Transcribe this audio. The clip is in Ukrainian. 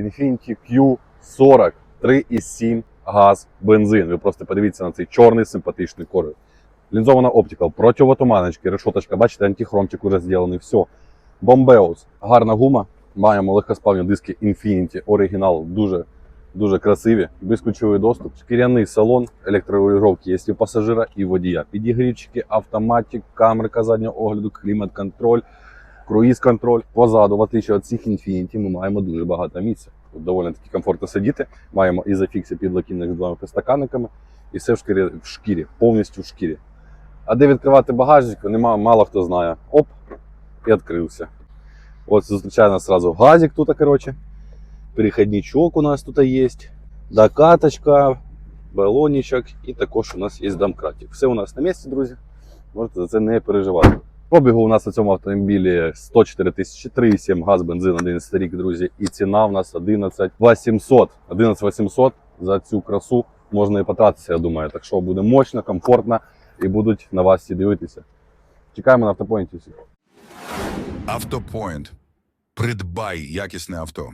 Infiniti Q40 3,7 газ, бензин. Ви просто подивіться на цей чорний симпатичний колір. Лінзована оптика, противотуманочки, решоточка, бачите, антихромчик уже зроблений, все. Бомбеус, гарна гума. Маємо легкосплавні диски Infiniti, оригінал, дуже, дуже красиві. Безключовий доступ, шкіряний салон, електрорегулювання є і пасажира, і водія. Підігрівчики, автоматик, камерка заднього огляду, клімат-контроль, круїз-контроль. Позаду, в отличие від цих Infiniti, ми маємо дуже багато місця. Тут доволі таки комфортно сидіти. Маємо і зафікси підлокітник з двома підстаканниками, і все в шкірі, в шкірі, повністю в шкірі. А де відкривати багажник, нема, мало хто знає. Оп, і відкрився. От зустрічає нас сразу газик тут, короче. Переходничок у нас тут є. Докаточка, балонічок і також у нас є домкратик. Все у нас на місці, друзі. Можете за це не переживати. Пробігу у нас на цьому автомобілі 104 тисячі 3,7 газ, бензин 11 рік, друзі. І ціна в нас 11 800. 11 800 за цю красу можна і потратитися, я думаю. Так що буде мощно, комфортно і будуть на вас всі дивитися. Чекаємо на автопоінті всіх. Автопоінт. Придбай якісне авто.